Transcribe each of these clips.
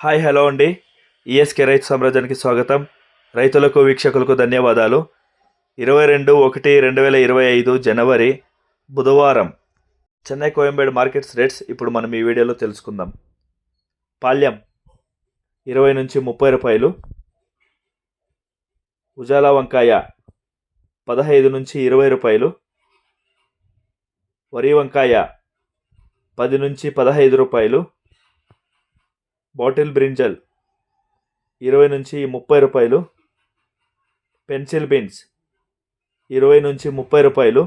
Hi hello అండి. ESK రైతు సామ్రాజ్యానికి స్వాగతం. రైతులకు వీక్షకులకు ధన్యవాదాలు. ఇరవై రెండు ఒకటి రెండు వేల ఇరవై ఐదు జనవరి బుధవారం చెన్నై కోయంబేడు మార్కెట్స్ రేట్స్ ఇప్పుడు మనం ఈ వీడియోలో తెలుసుకుందాం. పాల్యం ఇరవై నుంచి ముప్పై రూపాయలు. ఉజాలా వంకాయ పదహైదు నుంచి ఇరవై రూపాయలు. వరి వంకాయ పది నుంచి పదహైదు రూపాయలు. బాటిల్ బ్రింజల్ ఇరవై నుంచి ముప్పై రూపాయలు. పెన్సిల్ బీన్స్ ఇరవై నుంచి ముప్పై రూపాయలు.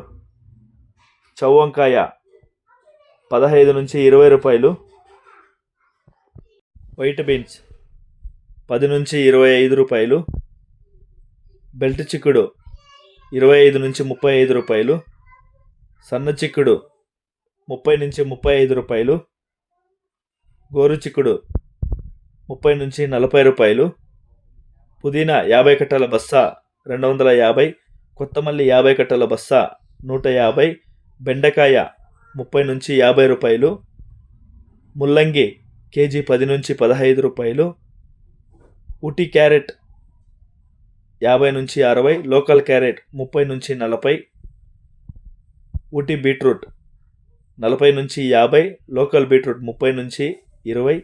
చౌవంకాయ పదహైదు నుంచి ఇరవై రూపాయలు. వైట్ బీన్స్ పది నుంచి ఇరవై ఐదు రూపాయలు. బెల్ట్ చిక్కుడు ఇరవై ఐదు నుంచి ముప్పై ఐదు రూపాయలు. సన్న చిక్కుడు ముప్పై నుంచి ముప్పై ఐదు రూపాయలు. గోరు చిక్కుడు ముప్పై నుంచి నలభై రూపాయలు. పుదీనా యాభై కట్టల బస్తా రెండు వందల యాభై. కొత్తమల్లి యాభై కట్టల బస్తా నూట యాభై. బెండకాయ ముప్పై నుంచి యాభై రూపాయలు. ముల్లంగి కేజీ పది నుంచి పదహైదు రూపాయలు. ఊటీ క్యారెట్ యాభై నుంచి అరవై. లోకల్ క్యారెట్ ముప్పై నుంచి నలభై. ఊటీ బీట్రూట్ నలభై నుంచి యాభై. లోకల్ బీట్రూట్ ముప్పై నుంచి ఇరవై.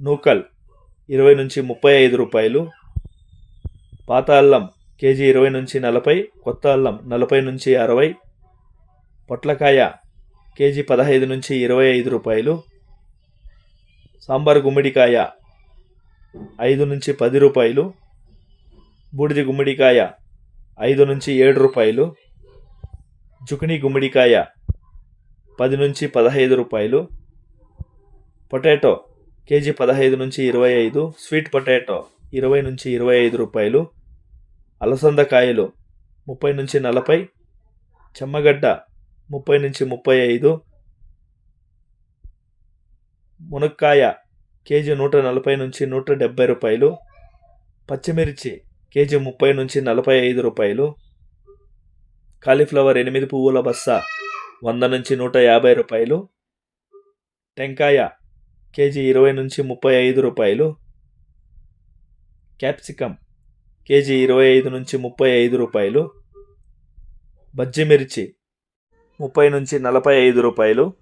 నూకల్ ఇరవై నుంచి ముప్పై ఐదు రూపాయలు. పాత అల్లం కేజీ ఇరవై నుంచి నలభై కొత్త అల్లం నలభై నుంచి అరవై. పొట్లకాయ కేజీ పదహైదు నుంచి ఇరవై ఐదు రూపాయలు. సాంబార్ గుమ్మడికాయ ఐదు నుంచి పది రూపాయలు. బూడిది గుమ్మడికాయ ఐదు నుంచి ఏడు రూపాయలు. జుకినీ గుమ్మడికాయ పది నుంచి పదహైదు రూపాయలు. పొటాటో కేజీ పదహైదు నుంచి ఇరవై ఐదు స్వీట్ పొటాటో ఇరవై నుంచి ఇరవై ఐదు రూపాయలు అలసంద కాయలు ముప్పై నుంచి నలభై చెమ్మగడ్డ ముప్పై నుంచి ముప్పై ఐదు మునక్కాయ కేజీ నూట నలభై నుంచి నూట డెబ్బై రూపాయలు పచ్చిమిర్చి కేజీ ముప్పై నుంచి నలభై ఐదు రూపాయలు కాలీఫ్లవర్ ఎనిమిది పువ్వుల బస్తా వంద నుంచి నూట యాభై రూపాయలు టెంకాయ కేజీ ఇరవై నుంచి ముప్పై ఐదు రూపాయలు. క్యాప్సికమ్ కేజీ ఇరవై ఐదు నుంచి ముప్పై ఐదు రూపాయలు. బజ్జి మిర్చి ముప్పై నుంచి నలభై ఐదు రూపాయలు.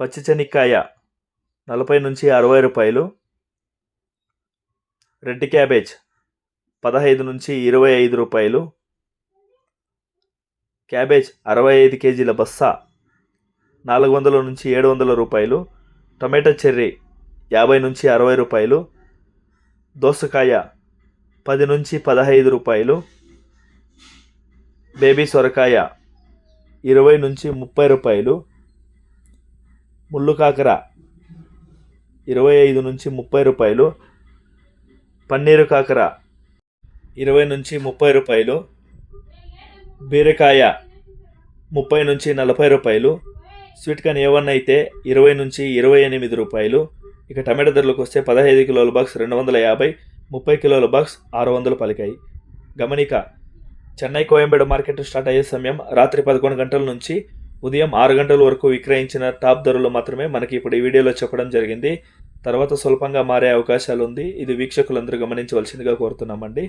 పచ్చిచెనిక్కాయ నలభై నుంచి అరవై రూపాయలు. రెడ్ క్యాబేజ్ పదహైదు నుంచి ఇరవై ఐదు రూపాయలు. క్యాబేజ్ అరవై ఐదు కేజీల బస్తా నాలుగు వందల నుంచి ఏడు వందల రూపాయలు. టమాటా చెర్రీ యాభై నుంచి అరవై రూపాయలు దోసకాయ పది నుంచి పదహైదు రూపాయలు బేబీ సొరకాయ ఇరవై నుంచి ముప్పై రూపాయలు ముళ్ళు కాకర ఇరవై ఐదు నుంచి ముప్పై రూపాయలు పన్నీరు కాకర ఇరవై నుంచి ముప్పై రూపాయలు బీరకాయ ముప్పై నుంచి నలభై రూపాయలు స్వీట్ కార్న్ ఏ వన్ అయితే ఇరవై నుంచి ఇరవై ఎనిమిది రూపాయలు. ఇక టమాటా ధరలకు వస్తే పదహైదు కిలోల బాక్స్ రెండు వందల యాభై ముప్పై కిలోల బాక్స్ ఆరు వందలు పలికాయి. గమనిక చెన్నై కోయంబేడు మార్కెట్ స్టార్ట్ అయ్యే సమయం రాత్రి పదకొండు గంటల నుంచి ఉదయం ఆరు గంటల వరకు విక్రయించిన టాప్ ధరలు మాత్రమే మనకి ఇప్పుడు ఈ వీడియోలో చెప్పడం జరిగింది. తర్వాత స్వల్పంగా మారే అవకాశాలు ఉంది. ఇది వీక్షకులందరూ గమనించవలసిందిగా కోరుతున్నామండి.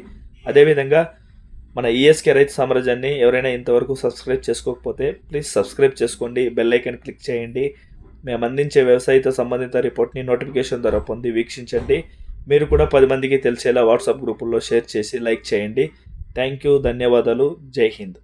అదేవిధంగా మన ఈఎస్కే రైతు సామ్రాజ్యాన్ని ఎవరైనా ఇంతవరకు సబ్స్క్రైబ్ చేసుకోకపోతే ప్లీజ్ సబ్స్క్రైబ్ చేసుకోండి. బెల్ ఐకన్ క్లిక్ చేయండి. మేము అందించే వ్యవసాయతో సంబంధిత రిపోర్ట్ని నోటిఫికేషన్ ద్వారా పొంది వీక్షించండి. మీరు కూడా పది మందికి తెలిసేలా వాట్సాప్ గ్రూపుల్లో షేర్ చేసి లైక్ చేయండి. థ్యాంక్ యూ ధన్యవాదాలు. జై హింద్.